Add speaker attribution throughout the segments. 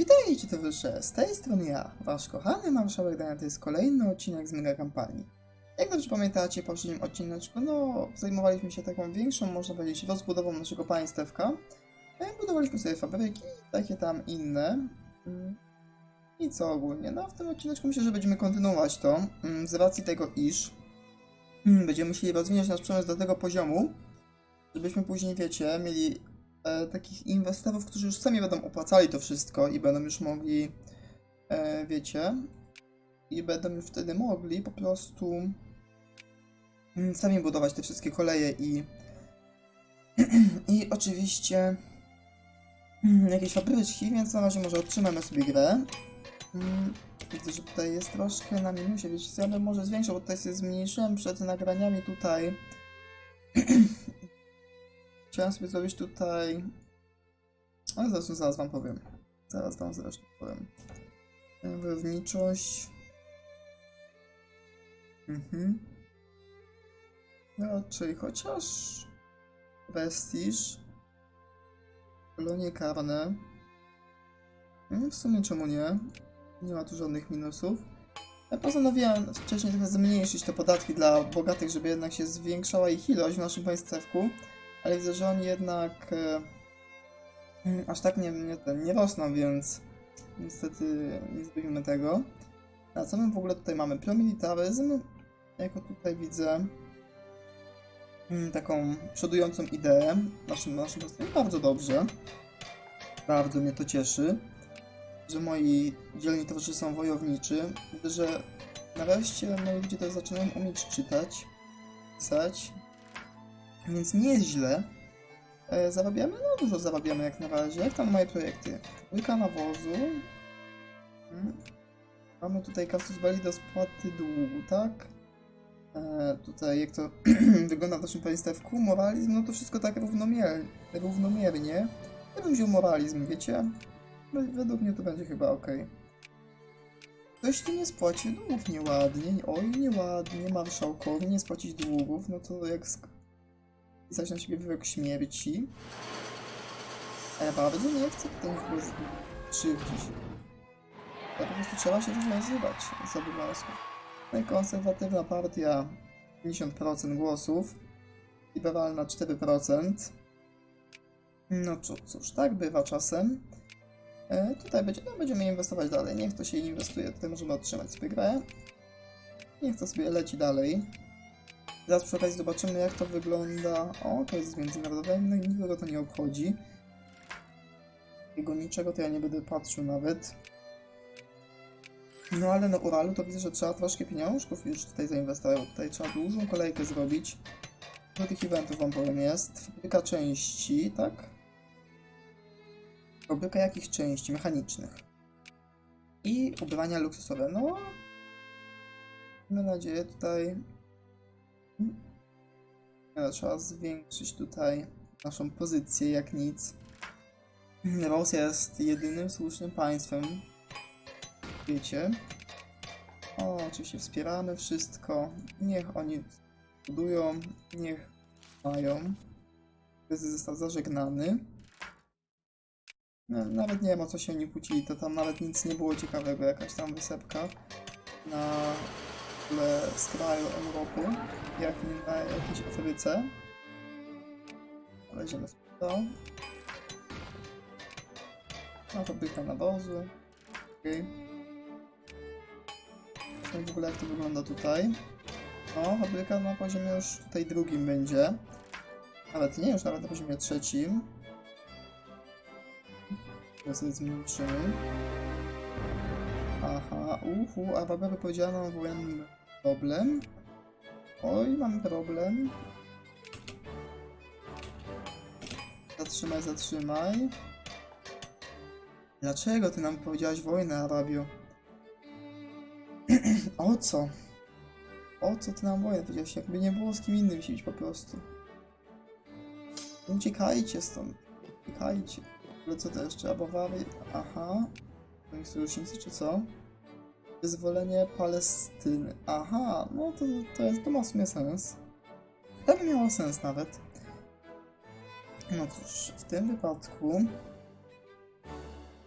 Speaker 1: Witajcie towarzysze, z tej strony ja, wasz kochany marszałek Dania, to jest kolejny odcinek z mega kampanii. Jak dobrze pamiętacie, w poprzednim odcineczku, no, zajmowaliśmy się taką większą, można powiedzieć, rozbudową naszego państewka. E, Budowaliśmy sobie fabryki, takie tam inne. Mm. I co ogólnie? No, w tym odcineczku myślę, że będziemy kontynuować to, mm, z racji tego, iż mm, będziemy musieli rozwinąć nasz przemysł do tego poziomu, żebyśmy później, wiecie, mieli e, takich inwestorów, którzy już sami będą opłacali to wszystko i będą już mogli, e, wiecie, i będą już wtedy mogli po prostu mm, sami budować te wszystkie koleje i i oczywiście mm, jakieś fabryczki, więc na razie może otrzymamy sobie grę. Mm, Widzę, że tutaj jest troszkę na minusie, wiecie co, ja bym może zwiększył, bo tutaj sobie zmniejszyłem przed nagraniami tutaj Chciałem sobie zrobić tutaj... Ale zaraz, zaraz wam powiem. Zaraz wam zresztą powiem. Wyrowniczość. Mhm. Raczej chociaż... Prestiż. Kolonie karne. Mm, W sumie czemu nie? Nie ma tu żadnych minusów. Ja postanowiłem wcześniej trochę zmniejszyć te podatki dla bogatych, żeby jednak się zwiększała ich ilość w naszym państewku ale widzę, że oni jednak e, mm, aż tak nie, nie, nie rosną, więc niestety nie zrobimy tego. A co my w ogóle tutaj mamy? Promilitaryzm, jako tutaj widzę mm, taką przodującą ideę naszym, naszym. Bardzo dobrze. Bardzo mnie to cieszy, że moi dzielni towarzysze są wojowniczy. Widzę, że nareszcie moi ludzie też zaczynają umieć czytać, pisać, więc nie jest źle. E, zarabiamy? No dużo zarabiamy jak na razie. Jak tam moje projekty? Łyka nawozu. Hmm. Mamy tutaj kasus belli do spłaty długu, tak? E, tutaj jak to wygląda w naszym państewku, moralizm, no to wszystko tak równomier równomiernie. Ja bym wziął moralizm, wiecie? Według mnie to będzie chyba ok. Ktoś tu nie spłaci długów nieładnie, oj nieładnie, marszałkowi nie spłacić długów, no to jak pisać na siebie wyrok śmierci. A ja bardzo nie chcę nikogo z- krzywdzić. Ale po prostu trzeba się rozwiązywać z obowiązków. No i konserwatywna partia 50% głosów, liberalna 4%. No cóż, cóż, tak bywa czasem. E, tutaj będzie, no, będziemy inwestować dalej. Niech to się inwestuje, tutaj możemy otrzymać sobie grę. Niech to sobie leci dalej. Zaraz przy okazji zobaczymy jak to wygląda. O, to jest z międzynarodowym, no i nikogo to nie obchodzi. Jego niczego to ja nie będę patrzył nawet. No ale na Uralu to widzę, że trzeba troszkę pieniążków już tutaj zainwestować. Tutaj trzeba dużą kolejkę zrobić. Do tych eventów wam powiem jest. Fabryka części, tak? Fabryka jakich części? Mechanicznych. I ubrania luksusowe. No. Mam nadzieję tutaj trzeba zwiększyć tutaj naszą pozycję jak nic. Rosja jest jedynym słusznym państwem. Wiecie. O, oczywiście wspieramy wszystko. Niech oni budują, niech mają. Kryzys został zażegnany. No, nawet nie wiem o co się oni kłócili, to tam nawet nic nie było ciekawego, jakaś tam wysepka na tle z kraju Europy, jak na jakiejś Afryce. Weźmiemy sobie to. No, fabryka nawozu. Okej. Okay. w ogóle jak to wygląda tutaj. No, fabryka na poziomie już tutaj drugim będzie. Nawet nie, już nawet na poziomie trzecim. Ja sobie zmniejszymy. Aha, uhu, a baba powiedziała nam wojenny problem. Oj, mam problem. Zatrzymaj, zatrzymaj. Dlaczego ty nam powiedziałaś wojnę, Arabio? o co? O co ty nam wojnę powiedziałaś? Jakby nie było z kim innym siedzieć po prostu. Uciekajcie stąd. Uciekajcie. Ale co to jeszcze? Abawary? Aha. Moi sojusznicy, czy co? Wyzwolenie Palestyny. Aha, no to, to, jest, to ma w sumie sens. To by miało sens nawet. No cóż, w tym wypadku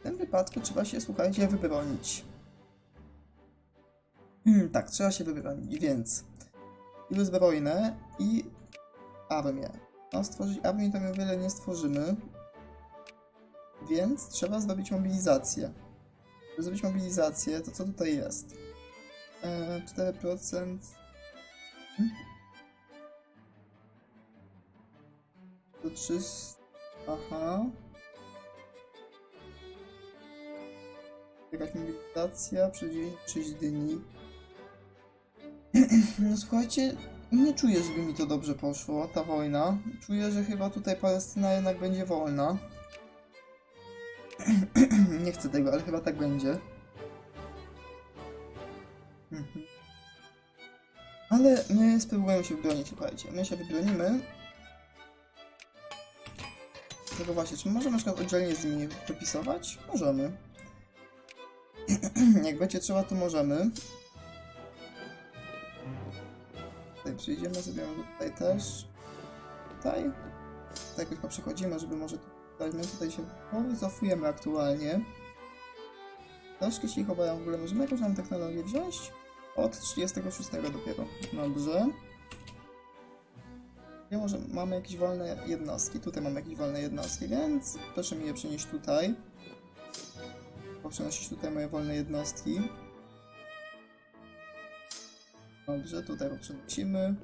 Speaker 1: W tym wypadku trzeba się, słuchajcie, wybronić. Hmm, tak, trzeba się wybronić, więc siły zbrojne i armię. No, stworzyć armię to my wiele nie stworzymy, więc trzeba zrobić mobilizację. Zrobić mobilizację, to co tutaj jest? E, 4%. Hmm? To 300. Aha. Jakaś mobilizacja, przedzielić 6 dni. No słuchajcie, nie czuję, żeby mi to dobrze poszło, ta wojna. Czuję, że chyba tutaj Palestyna jednak będzie wolna. Nie chcę tego, ale chyba tak będzie. Mhm. Ale my spróbujemy się wybronić, słuchajcie. My się wybronimy. Tylko właśnie, czy możemy na oddzielnie z nimi wypisować? Możemy. Jak będzie trzeba, to możemy. Tutaj przyjdziemy, zrobimy tutaj też. Tutaj. Tutaj jakoś przechodzimy, żeby może tutaj, my tutaj się wycofujemy aktualnie. Troszkę się chowają w ogóle. Możemy jakąś tam technologię wziąć? Od 36 dopiero. Dobrze. Gdzie może mamy jakieś wolne jednostki? Tutaj mamy jakieś wolne jednostki, więc proszę mi je przenieść tutaj. Przenosić tutaj moje wolne jednostki. Dobrze, tutaj przenosimy.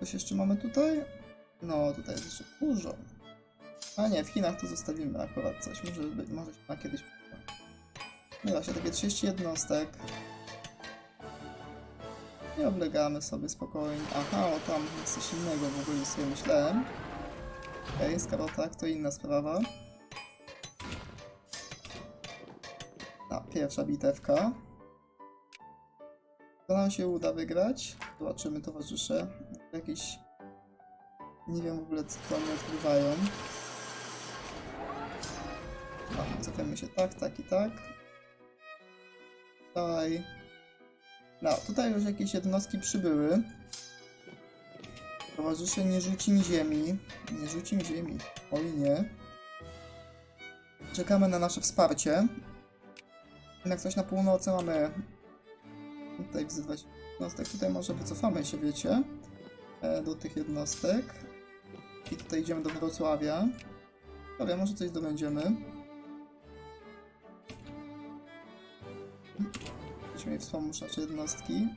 Speaker 1: Coś jeszcze mamy tutaj? No, tutaj jest jeszcze dużo. A nie, w Chinach to zostawimy akurat coś. Może, może się kiedyś. No właśnie, takie 30 jednostek. I oblegamy sobie spokojnie. Aha, o tam coś innego w ogóle sobie myślałem. Okej, okay, skoro tak, to inna sprawa. A, pierwsza bitewka. To nam się uda wygrać. Zobaczymy, towarzysze. Jakieś... Nie wiem w ogóle, co oni odgrywają. Cofiamy się tak, tak i tak. Tutaj... No, tutaj już jakieś jednostki przybyły. Towarzysze, nie rzuci mi ziemi. Nie rzuci mi ziemi. Oj nie. Czekamy na nasze wsparcie. Jak coś na północy mamy tutaj wzywać jednostek. Tutaj może wycofamy się, wiecie, e, do tych jednostek. I tutaj idziemy do Wrocławia. Dobra, może coś zdobędziemy. Musimy je wspomóc nasze jednostki.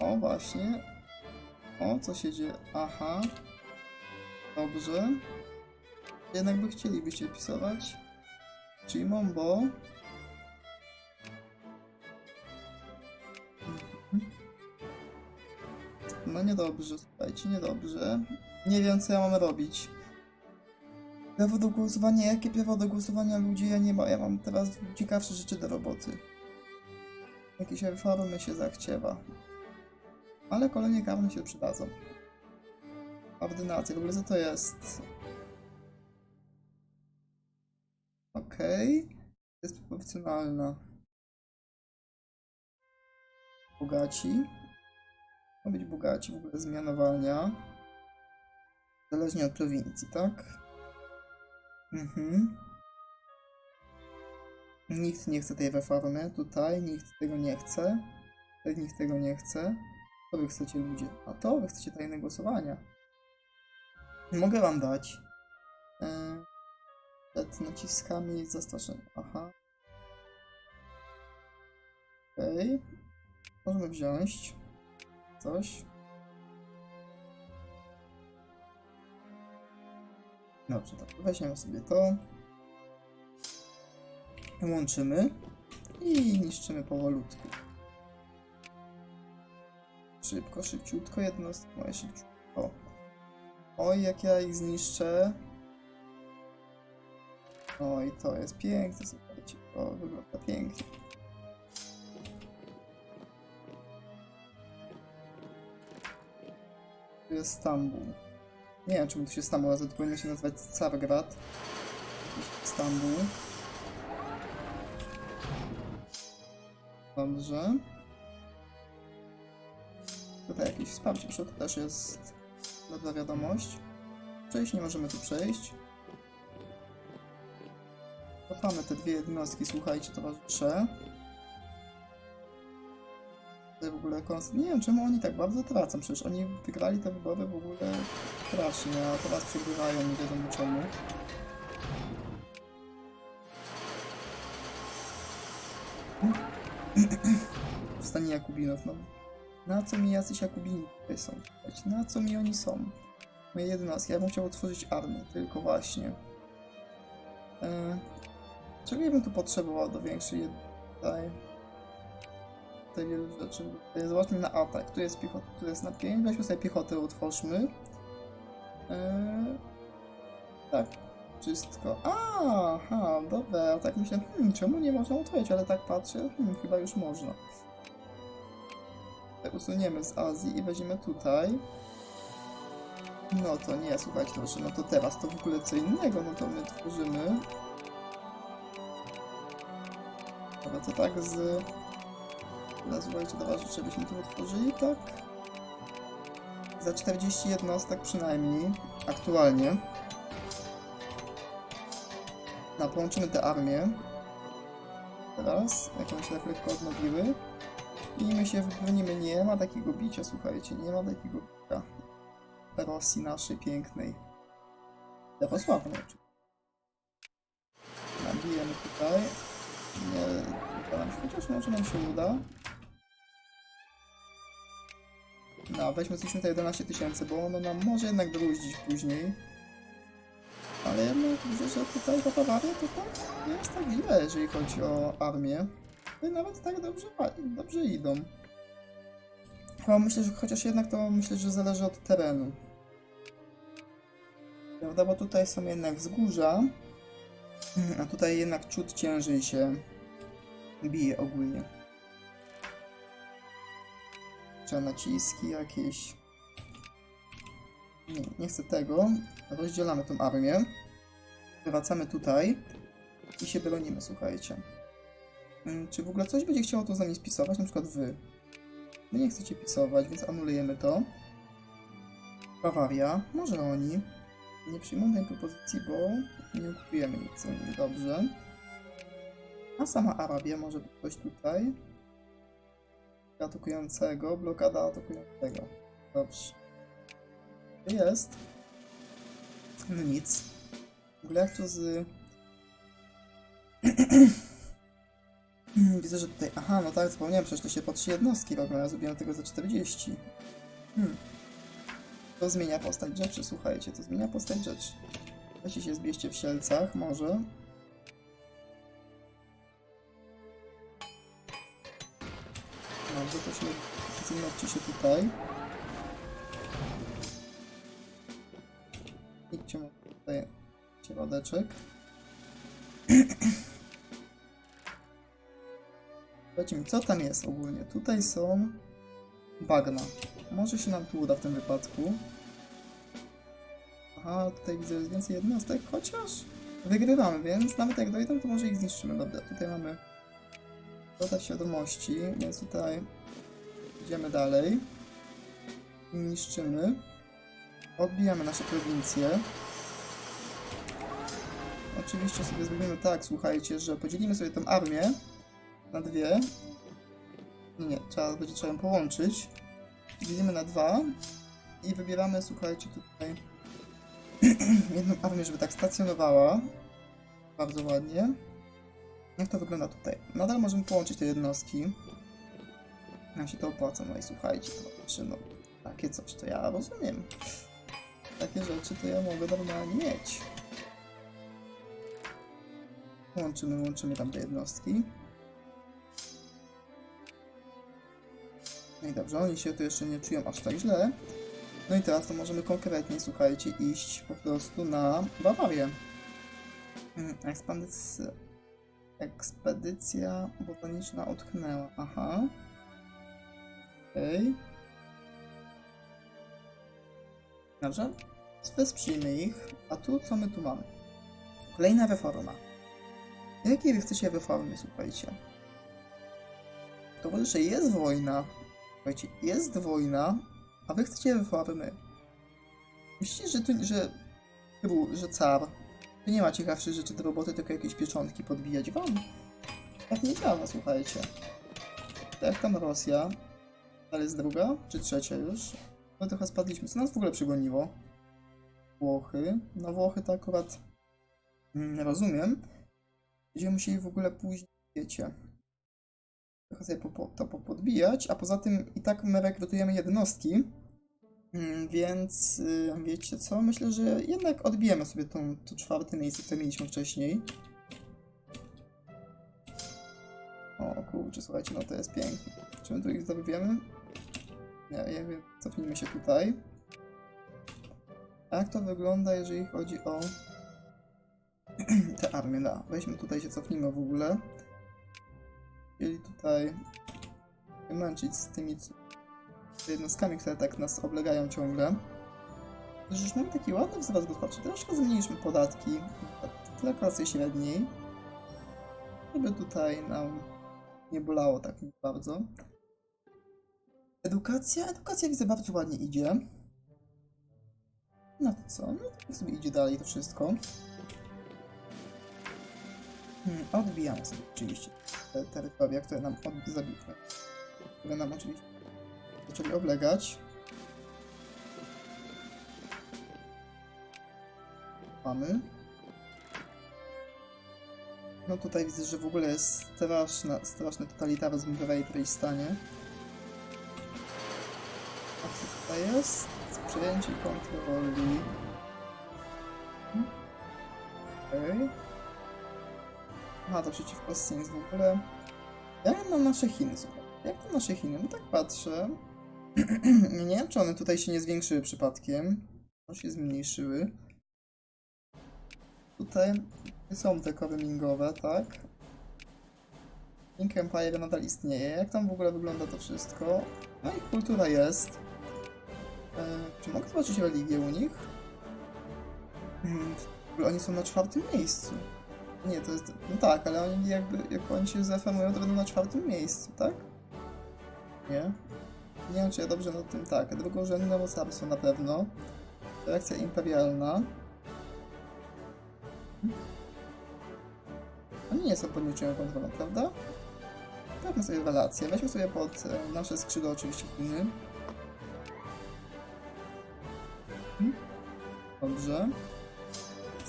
Speaker 1: O, właśnie. O, co się dzieje? Aha. Dobrze. Jednak by chcielibyście pisować. Czyli Mombo. No niedobrze, słuchajcie, niedobrze. Nie wiem, co ja mam robić. Prawo do głosowania, jakie prawo do głosowania ludzie? Ja nie mam, ja mam teraz ciekawsze rzeczy do roboty. Jakieś reformy się zachciewa. Ale kolonie karne się przydadzą. Ordynacja, w ogóle co to jest? Okej. Jest proporcjonalna. Bogaci. Ma być bogaci, w ogóle zmianowania. Zależnie od prowincji, tak? Mhm. Nikt nie chce tej reformy tutaj, nikt tego nie chce. Nikt tego nie chce. To wy chcecie ludzie. A to wy chcecie tajne głosowania. Mogę wam dać. Yy, przed naciskami zastraszenia. Aha. Okej. Możemy wziąć coś. Dobrze, tak, weźmiemy sobie to. Łączymy i niszczymy powolutku. Szybko, szybciutko, jednostki moje szybciutko. Oj, jak ja ich zniszczę. Oj, to jest piękne, słuchajcie, to wygląda pięknie. Tu jest Stambuł. Nie wiem, czemu tu się Stambuł nazywa, powinno się nazywać Cargrad. Stambuł. Dobrze. Tutaj jakieś wsparcie przyszło, to też jest dobra wiadomość. Przejść nie możemy tu przejść. Cofamy te dwie jednostki, słuchajcie, towarzysze. Tutaj w ogóle kons... Nie wiem, czemu oni tak bardzo tracą, przecież oni wygrali te wybory w ogóle strasznie, a teraz przegrywają, nie wiadomo czemu. W stanie Jakubinów, no. Na co mi jacyś Jakubini są? Na co mi oni są? Moje jednostki, ja bym chciał otworzyć armię, tylko właśnie. E, czego ja bym tu potrzebował do większej tutaj? Tutaj wielu rzeczy. E, Zobaczmy na atak. Tu jest piechota, tu jest na 5. Weźmy sobie piechotę, utwórzmy. E, tak, wszystko. Aha, dobra, tak myślę, hmm, czemu nie można utworzyć, ale tak patrzę, hmm, chyba już można. Tak usuniemy z Azji i weźmiemy tutaj. No to nie, słuchajcie, proszę, no to teraz to w ogóle co innego, no to my tworzymy. Dobra, to tak z... Teraz słuchajcie, dobra, żebyśmy to otworzyli, tak? Za 40 jednostek przynajmniej, aktualnie. No, połączymy te armie. Teraz, jak one się tak lekko odnowiły. I my się wybronimy. Nie ma takiego bicia, słuchajcie, nie ma takiego bicia. Rosji naszej pięknej. Jarosławnej oczywiście. Nabijemy tutaj. Nie nam się, chociaż może nam się uda. No, weźmy coś tutaj 11 tysięcy, bo ono nam może jednak bruździć później. Ale jednak widzę, że tutaj ta Bawaria to tak nie jest tak źle, jeżeli chodzi o armię. I nawet tak dobrze, dobrze idą. Chyba myślę, że chociaż jednak to myślę, że zależy od terenu. Prawda, bo tutaj są jednak wzgórza, a tutaj jednak ciut ciężej się bije ogólnie. Trzeba naciski jakieś. Nie, nie chcę tego. Rozdzielamy tą armię. Wracamy tutaj i się bronimy, słuchajcie. Mm, Czy w ogóle coś będzie chciało tu z nami spisować? Na przykład wy. Wy nie chcecie pisować, więc anulujemy to. Bawaria. Może oni. Nie przyjmą tej propozycji, bo nie kupujemy nic o nich. Dobrze. A sama Arabia może być coś tutaj. Atakującego, blokada atakującego. Dobrze. Jest. No nic. W ogóle jak to z... Widzę, że tutaj... Aha, no tak, zapomniałem, przecież to się po trzy jednostki robią, ja zrobiłem tego za 40. Hmm. To zmienia postać rzeczy, słuchajcie, to zmienia postać rzeczy. Weźcie się zbierzcie w Sielcach, może. Dobrze, to się zjednoczcie się tutaj. Środeczek. Co tam jest ogólnie. Tutaj są bagna. Może się nam tu uda w tym wypadku. Aha, tutaj widzę jest więcej jednostek, chociaż wygrywamy, więc nawet jak dojdą, to może ich zniszczymy. Dobra, tutaj mamy dodać świadomości, więc tutaj idziemy dalej. Niszczymy. Odbijamy nasze prowincje. Oczywiście sobie zrobimy tak, słuchajcie, że podzielimy sobie tą armię na dwie. Nie, trzeba będzie trzeba ją połączyć. Dzielimy na dwa i wybieramy, słuchajcie, tutaj jedną armię, żeby tak stacjonowała. Bardzo ładnie. Jak to wygląda tutaj? Nadal możemy połączyć te jednostki. Nam się to opłaca, no i słuchajcie, to znaczy, no, takie coś to ja rozumiem. Takie rzeczy to ja mogę normalnie mieć. Łączymy, łączymy tam te jednostki. No i dobrze, oni się tu jeszcze nie czują aż tak źle. No i teraz to możemy konkretnie, słuchajcie, iść po prostu na Bawarię. Mm, Ekspandycja, ekspedycja botaniczna utknęła. Aha. Okej. Dobrze. Wesprzyjmy ich. A tu co my tu mamy? Kolejna reforma. Jakie wy chcecie reformy, słuchajcie? Towarzysze, jest wojna. Słuchajcie, jest wojna, a wy chcecie reformy. Myślicie, że tu, że, król, że car nie ma ciekawszych rzeczy do roboty, tylko jakieś pieczątki podbijać wam. Tak nie działa, słuchajcie. To jak tam Rosja? Ale jest druga, czy trzecia już? No trochę spadliśmy. Co nas w ogóle przygoniło? Włochy. No Włochy to akurat mm, rozumiem. Będziemy musieli w ogóle później, wiecie, trochę sobie po, to podbijać, a poza tym i tak my rekrutujemy jednostki, Mm, Więc y, wiecie co? Myślę, że jednak odbijemy sobie tą, to czwarte miejsce, które mieliśmy wcześniej. O kurczę, słuchajcie, no to jest pięknie. Czy my tu ich zdobędziemy? Nie, nie wiem, cofnijmy się tutaj. Jak to wygląda, jeżeli chodzi o te armie? Da, weźmy tutaj się cofnijmy w ogóle. Chcieli tutaj się męczyć z tymi jednostkami, które tak nas oblegają ciągle. Już mamy taki ładny wzrost gospodarczy. Troszkę zmniejszmy podatki dla klasy średniej. Żeby tutaj nam nie bolało tak bardzo. Edukacja? Edukacja widzę bardzo ładnie idzie. No to co? No to sobie idzie dalej to wszystko. Hmm, odbijamy sobie oczywiście te terytoria, które nam od... zabi- które nam oczywiście zaczęli oblegać. Mamy. No tutaj widzę, że w ogóle jest straszna, straszny totalitaryzm w Raytrace stanie. A co tutaj jest? Przejęcie kontroli. Okej. Okay. Aha, to przeciwko Sins w ogóle. Jak mam nasze Chiny, słuchaj? Jak to nasze Chiny? No tak patrzę. nie wiem, czy one tutaj się nie zwiększyły przypadkiem. No się zmniejszyły. Tutaj są te kory mingowe, tak? Pink Empire nadal istnieje. Jak tam w ogóle wygląda to wszystko? No ich kultura jest. E, czy mogę zobaczyć religię u nich? Hmm, w ogóle oni są na czwartym miejscu. Nie, to jest... No tak, ale oni jakby, jak oni się zreformują, to będą na czwartym miejscu, tak? Nie? Nie wiem, czy ja dobrze nad tym tak. Drugorzędne mocarstwo na pewno. Reakcja imperialna. Oni nie są pod kontrolą, prawda? Sprawmy sobie relacje. Weźmy sobie pod e, nasze skrzydło oczywiście Chiny. Hmm? Dobrze.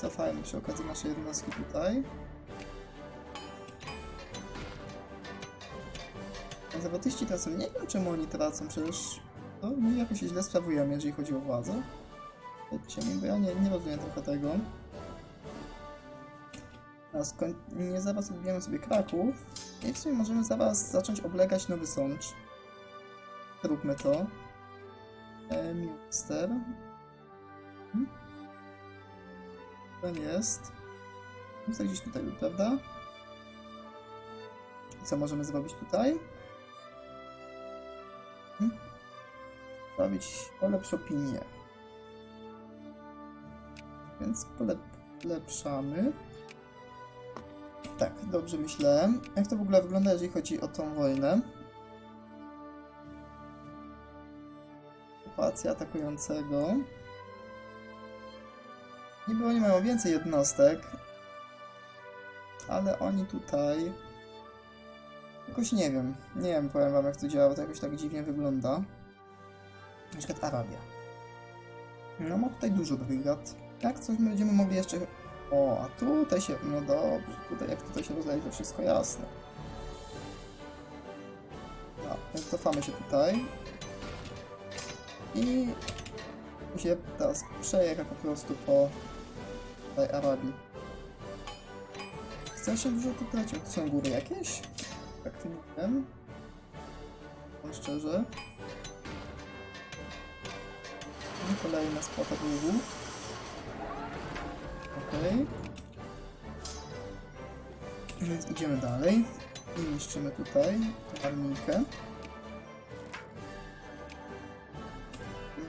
Speaker 1: Cofajmy przy okazji nasze jednostki tutaj. Konserwatyści tracą. Nie wiem czemu oni tracą, przecież to my jakoś źle sprawujemy, jeżeli chodzi o władzę. Powiedzcie mi, bo ja nie, nie rozumiem trochę tego. A skoń... nie zaraz odbijemy sobie Kraków. I w sumie możemy zaraz zacząć oblegać Nowy Sącz. Zróbmy to. E, Münster. Hmm? Ten jest. Münster gdzieś tutaj był, prawda? Co możemy zrobić tutaj? Hmm? Sprawić polepsz opinię. Więc polepszamy. Tak, dobrze myślałem. Jak to w ogóle wygląda, jeżeli chodzi o tą wojnę? Okupacja atakującego. Niby oni mają więcej jednostek, ale oni tutaj... Jakoś nie wiem. Nie wiem, powiem wam jak to działa, to jakoś tak dziwnie wygląda. Na przykład Arabia. No ma tutaj dużo brygad. Jak coś my będziemy mogli jeszcze o, a tutaj się, no dobrze, tutaj jak tutaj się rozleje, to wszystko jasne. No, więc cofamy się tutaj. I się teraz przejecha po prostu po tej Arabii. Strasznie dużo tu tracił. Są góry jakieś? Tak nie wiem. Powiem szczerze. I kolejna spłata długów. Okej. Więc idziemy dalej. I niszczymy tutaj armijkę.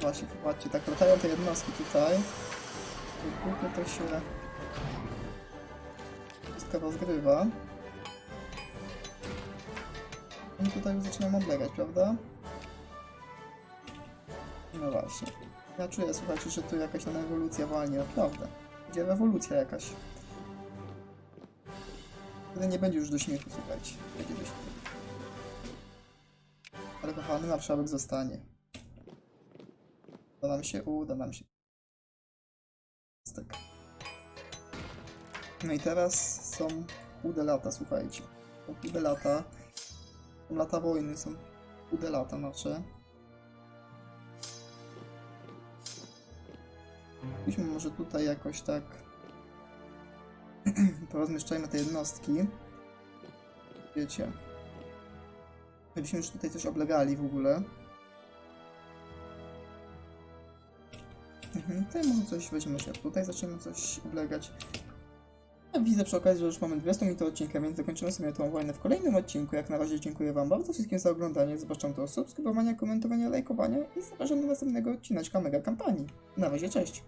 Speaker 1: Właśnie, popatrzcie, tak latają te jednostki tutaj. Głupio to się wszystko rozgrywa. Oni tutaj już zaczynają oblegać, prawda? No właśnie. Ja czuję, słuchajcie, że tu jakaś tam ewolucja walnie, naprawdę. Będzie rewolucja jakaś. Wtedy nie będzie już do śmiechu, słuchajcie. Będzie do śmiechu. Ale kochany marszałek zostanie. Uda nam się, uda nam się. Tak. No i teraz są chude lata, słuchajcie. Są chude lata. Są lata wojny, są chude lata nasze. Pójdźmy może tutaj jakoś tak. Porozmieszczajmy te jednostki. Wiecie. Byśmy już tutaj coś oblegali w ogóle. Mhm, tutaj może coś weźmiemy się. Tutaj zaczniemy coś oblegać. Ja widzę przy okazji, że już mamy 200 minut odcinka, więc dokończymy sobie tą wojnę w kolejnym odcinku. Jak na razie dziękuję Wam bardzo wszystkim za oglądanie. Zapraszam do subskrybowania, komentowania, lajkowania i zapraszam do następnego odcineczka mega kampanii. Na razie, cześć!